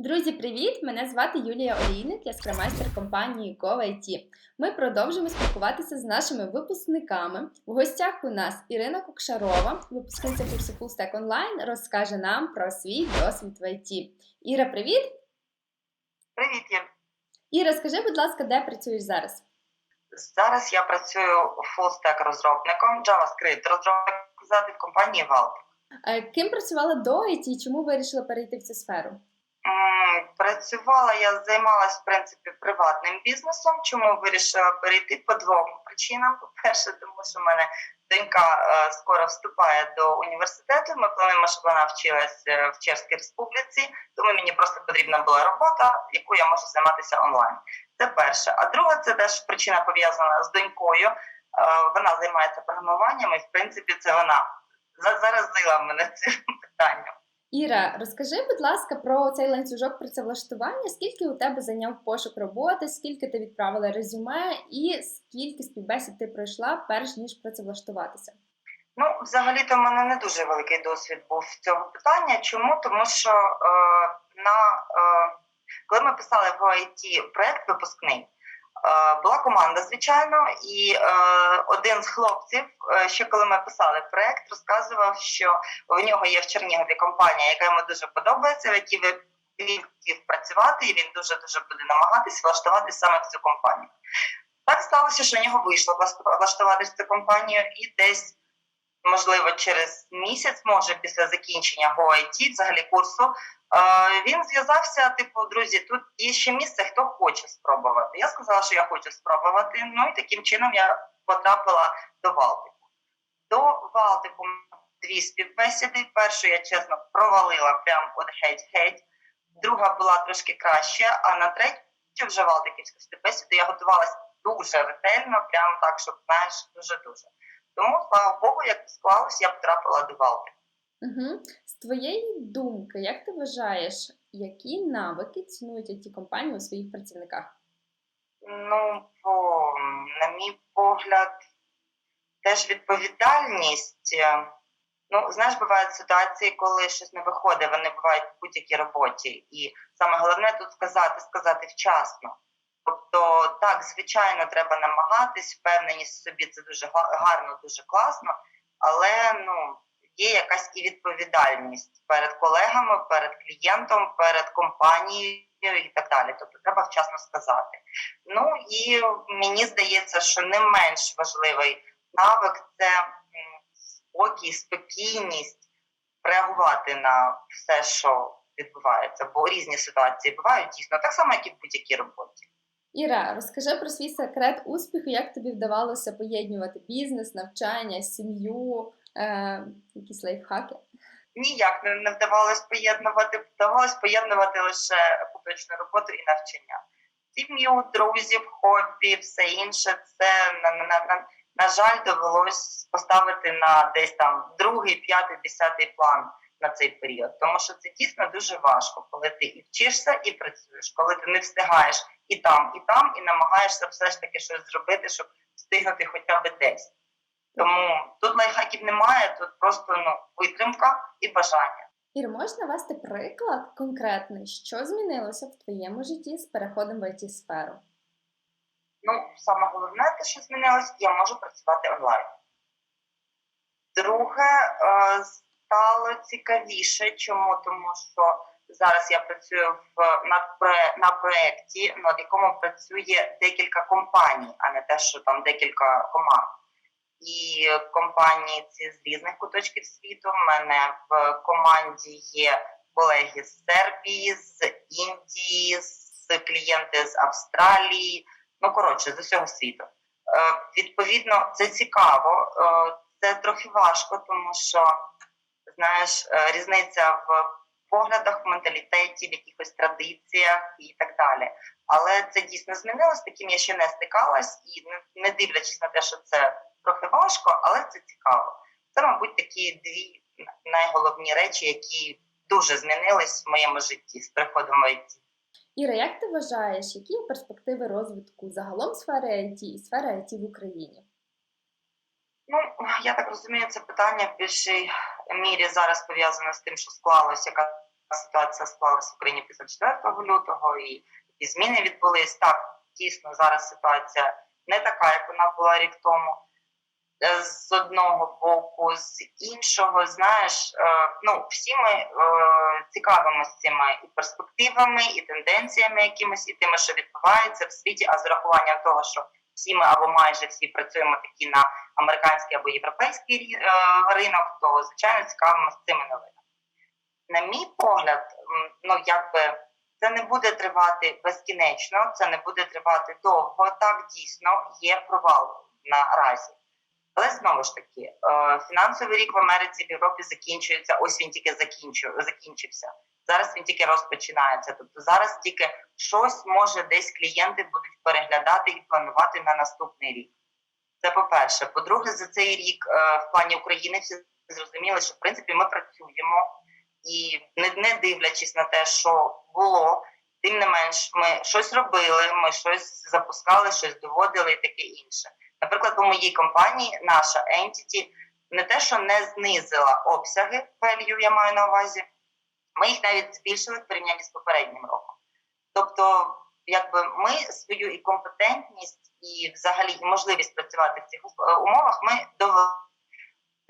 Друзі, привіт! Мене звати Юлія Олійник, я скрамайстер компанії GoIT. Ми продовжуємо спілкуватися з нашими випускниками. В гостях у нас Ірина Кукшарова, випускниця курсу Full Stack Online, розкаже нам про свій досвід в IT. Іра, привіт! Привіт, Єв. Іра, скажи, будь ласка, де працюєш зараз? Зараз я працюю фулстек розробником, JavaScript розробником в компанії Valve. Е, Ким працювала до IT і чому вирішила перейти в цю сферу? Працювала я займалась в принципі приватним бізнесом. Чому вирішила перейти по двом причинам? По-перше, тому що в мене донька е, скоро вступає до університету. Ми плануємо, щоб вона вчилась е, в Чеській Республіці, тому мені просто потрібна була робота, яку я можу займатися онлайн. Це перше. А друга це теж причина пов'язана з донькою. Е, Вона займається програмуванням, і в принципі це вона заразила мене цим питанням. Іра, розкажи, будь ласка, про цей ланцюжок працевлаштування. Скільки у тебе зайняв пошук роботи, скільки ти відправила резюме, і скільки співбесід ти пройшла, перш ніж працевлаштуватися? Ну, взагалі-то в мене не дуже великий досвід був цього питання. Чому? Тому що е, на, е, коли ми писали в IT проект випускний, була команда, звичайно, і е, один з хлопців, е, ще коли ми писали проект, розказував, що в нього є в Чернігові компанія, яка йому дуже подобається, в якій він хотів працювати, і він дуже дуже буде намагатись влаштуватись саме в цю компанію. Так сталося, що в нього вийшло влашту- влаштуватись в цю компанію, і десь можливо, через місяць, може, після закінчення GoIT, взагалі курсу, е, він зв'язався, типу, друзі, тут є ще місце, хто хоче спробувати. Я сказала, що я хочу спробувати. Ну і таким чином я потрапила до Валтику. До Валтику дві співбесіди. Першу я чесно провалила прям от геть-геть. Друга була трошки краще, а на третю вже Валтиківську співбесіду я готувалася дуже ретельно, прям так, щоб знаєш, дуже-дуже. Тому, слава Богу, як склалось, я потрапила до Валти. Угу. З твоєї думки, як ти вважаєш, які навики цінують it компанії у своїх працівниках? Ну, по, на мій погляд, теж відповідальність. Е, Ну, знаєш, бувають ситуації, коли щось не виходить, вони бувають в будь-якій роботі. І саме головне тут сказати, сказати вчасно. Тобто, так, звичайно, треба намагатись, впевненість в собі це дуже га- гарно, дуже класно, але ну, є якась і відповідальність перед колегами, перед клієнтом, перед компанією і так далі. Тобто треба вчасно сказати. Ну і мені здається, що не менш важливий навик це спокій, спокійність реагувати на все, що відбувається, бо різні ситуації бувають дійсно так само, як і в будь-якій роботі. Іра, розкажи про свій секрет успіху, як тобі вдавалося поєднувати бізнес, навчання, сім'ю, е, якісь лайфхаки? Ніяк не, вдавалось поєднувати, вдавалось поєднувати лише поточну роботу і навчання. Сім'ю, друзів, хобі, все інше. Це на, на, на, на жаль довелось поставити на десь там другий, п'ятий, десятий план на цей період. Тому що це дійсно дуже важко, коли ти і вчишся, і працюєш, коли ти не встигаєш і там, і там, і намагаєшся все ж таки щось зробити, щоб встигнути хоча б десь. Тому тут лайфхаків немає, тут просто ну витримка і бажання. Ір, можеш навести приклад конкретний, що змінилося в твоєму житті з переходом в it сферу Ну, саме головне, те, що змінилось, я можу працювати онлайн. Друге, е, стало цікавіше. Чому? Тому що зараз я працюю в над на проєкті, над якому працює декілька компаній, а не те, що там декілька команд. І компанії ці з різних куточків світу. У мене в команді є колеги з Сербії, з Індії, з клієнти з Австралії. Ну коротше, з усього світу. Е, відповідно, це цікаво. Е, це трохи важко, тому що знаєш, е, різниця в поглядах, в менталітеті, в якихось традиціях і так далі. Але це дійсно змінилось, таким я ще не стикалась, і не, не дивлячись на те, що це трохи важко, але це цікаво. Це, мабуть, такі дві найголовні речі, які дуже змінились в моєму житті з приходом IT. Іра, як ти вважаєш, які є перспективи розвитку загалом сфери IT і сфери IT в Україні? Ну, я так розумію, це питання в більшій мірі зараз пов'язане з тим, що склалось, яка ситуація склалась в Україні після 4 лютого, і, і зміни відбулись. Так, дійсно, зараз ситуація не така, як вона була рік тому. Е, З одного боку, з іншого, знаєш, е, ну всі ми е, цікавимося цими і перспективами, і тенденціями якимись, і тими, що відбувається в світі, а з урахуванням того, що всі ми або майже всі працюємо такі на американський або європейський ринок, то звичайно цікавимося цими новинами. На мій погляд, ну якби це не буде тривати безкінечно, це не буде тривати довго. Так дійсно є провал наразі. Але знову ж таки, е, фінансовий рік в Америці в Європі закінчується. Ось він тільки закінчився. Зараз він тільки розпочинається. Тобто зараз тільки щось може десь клієнти будуть переглядати і планувати на наступний рік. Це по-перше. По-друге, за цей рік е, в плані України всі зрозуміли, що в принципі ми працюємо і не, не дивлячись на те, що було, тим не менш, ми щось робили, ми щось запускали, щось доводили і таке інше. Наприклад, у моїй компанії наша entity не те, що не знизила обсяги value, я маю на увазі, ми їх навіть збільшили в порівнянні з попереднім роком. Тобто, якби ми свою і компетентність, і взагалі і можливість працювати в цих умовах ми довели.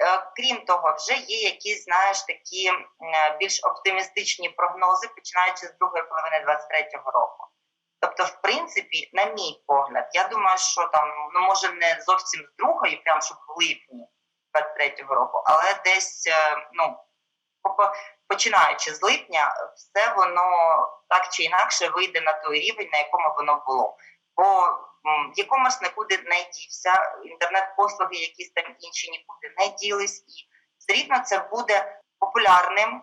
Е, Крім того, вже є якісь, знаєш, такі е, більш оптимістичні прогнози, починаючи з другої половини 23-го року. Тобто, в принципі, на мій погляд, я думаю, що там ну може не зовсім з другої, прям щоб в липні 23-го року, але десь ну ну починаючи з липня, все воно так чи інакше вийде на той рівень, на якому воно було. Бо e-commerce нікуди не дівся, інтернет-послуги, якісь там інші нікуди не ділись, і все рівно це буде популярним,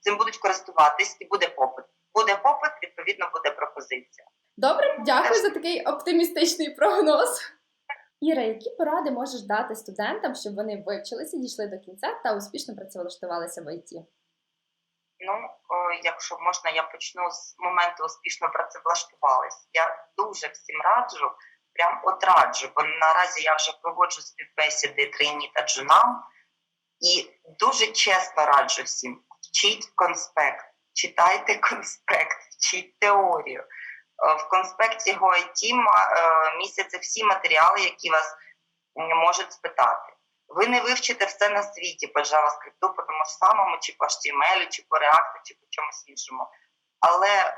цим будуть користуватись, і буде попит. Буде попит, відповідно, буде пропозиція. Добре, дякую за такий оптимістичний прогноз. Іра, які поради можеш дати студентам, щоб вони вивчилися, дійшли до кінця та успішно працевлаштувалися в ІТ? Ну, о, якщо можна, я почну з моменту успішно працевлаштувались. Я дуже всім раджу, прям от раджу, бо наразі я вже проводжу співбесіди трейні та джунам, і дуже чесно раджу всім: вчіть конспект, читайте конспект, вчіть теорію. Е, В конспекті GoIT містяться всі матеріали, які вас можуть спитати. Ви не вивчите все на світі по JavaScript, по тому ж самому, чи по HTML, чи по React, чи по чомусь іншому. Але е,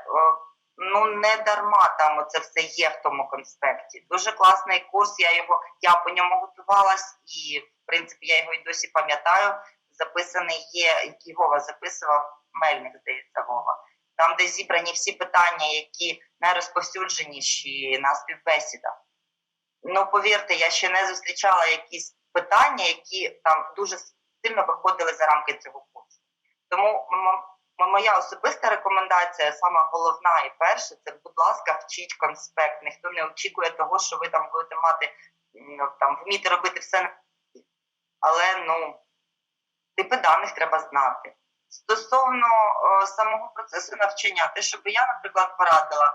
ну не дарма там це все є в тому конспекті. Дуже класний курс. Я його я по ньому готувалась, і в принципі я його і досі пам'ятаю. Записаний є, який Вова записував Мельник, здається, Вова. Там, де зібрані всі питання, які найрозповсюдженіші на співбесідах. Ну, повірте, я ще не зустрічала якісь питання, які там дуже сильно виходили за рамки цього курсу. Тому моя особиста рекомендація, сама головна і перша, це, будь ласка, вчіть конспект. Ніхто не очікує того, що ви там будете мати там вміти робити все. Але ну типи даних треба знати. Стосовно е, самого процесу навчання, те, що би я, наприклад, порадила,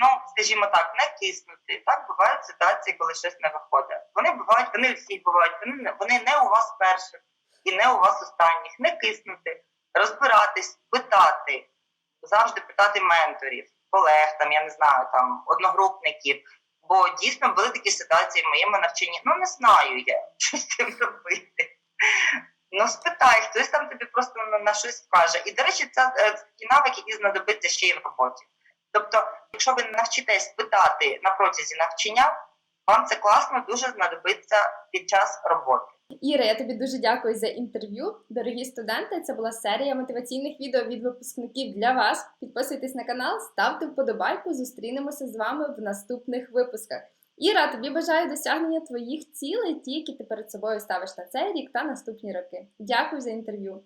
ну, скажімо так, не киснути. Так бувають ситуації, коли щось не виходить. Вони бувають, вони у всіх бувають, вони вони не у вас перших і не у вас останніх. Не киснути, розбиратись, питати, завжди питати менторів, колег, там, я не знаю, там, одногрупників. Бо дійсно були такі ситуації в моєму навчанні. Ну, не знаю я, що з цим робити. Ну, спитай, хтось там тобі просто на, на щось скаже. І, до речі, це е, такий навик, який знадобиться ще й в роботі. Тобто, якщо ви навчитесь питати на протязі навчання, вам це класно дуже знадобиться під час роботи. Іра, я тобі дуже дякую за інтерв'ю. Дорогі студенти, це була серія мотиваційних відео від випускників для вас. Підписуйтесь на канал, ставте вподобайку. Зустрінемося з вами в наступних випусках. Іра, тобі бажаю досягнення твоїх цілей, ті, які ти перед собою ставиш на цей рік та наступні роки. Дякую за інтерв'ю.